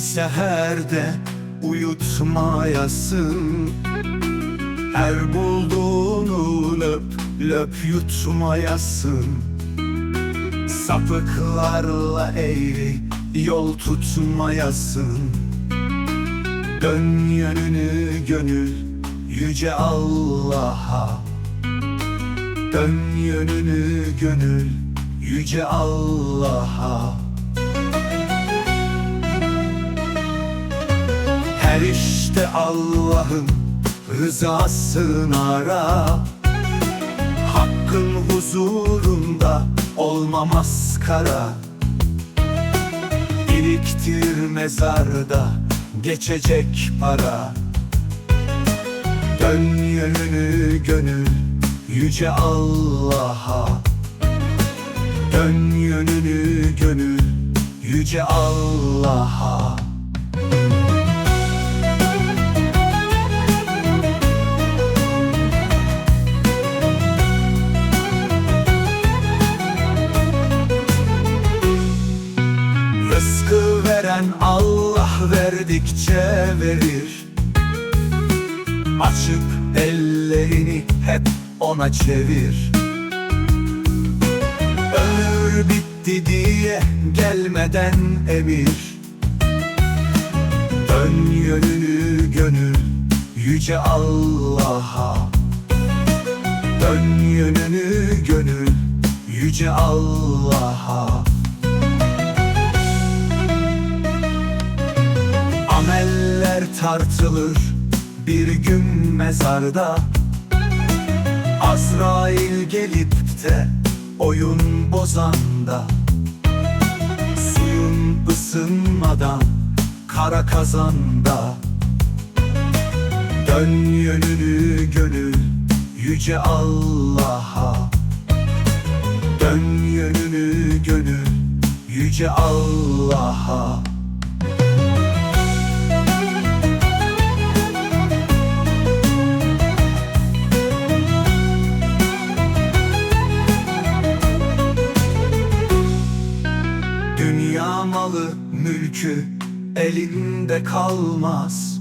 seherde uyutmayasın. Her bulduğunu löp löp yutmayasın. Sapıklarla eğri yol tutmayasın. Dön yönünü gönül yüce Allah'a. Dön yönünü gönül yüce Allah'a Her işte Allah'ın rızasını ara. Hakkın huzurunda olma maskara Biriktir mezarda geçecek para. Dön yönünü gönül yüce Allah'a. Dön yönünü gönül yüce Allah'a Veren Allah verdikçe verir. Açıp ellerini hep ona çevir. Ömür bitti diye gelmeden emir. Dön yönünü gönül yüce Allah'a. Dön yönünü gönül yüce Allah'a tartılır bir gün mezarda. Azrail gelip de oyun bozanda. Suyun ısınmadan kara kazanda. Dön yönünü gönül yüce Allah'a. Dön yönünü gönül yüce Allah'a mülkü elinde kalmaz.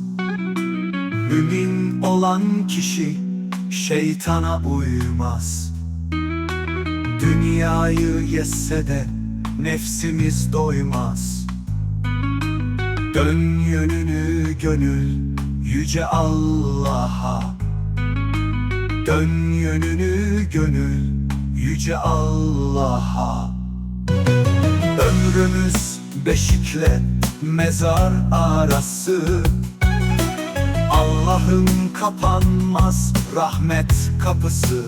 Mümin olan kişi şeytana uymaz. Dünyayı yese de nefsimiz doymaz. Dön yönünü gönül yüce Allah'a. Dön yönünü gönül yüce Allah'a. Ömrümüz beşikle mezar arası. Allah'ın kapanmaz rahmet kapısı.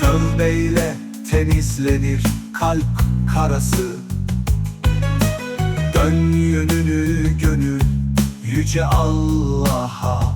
Tövbeyle temizlenir kalp karası. Dön yönünü gönül yüce Allah'a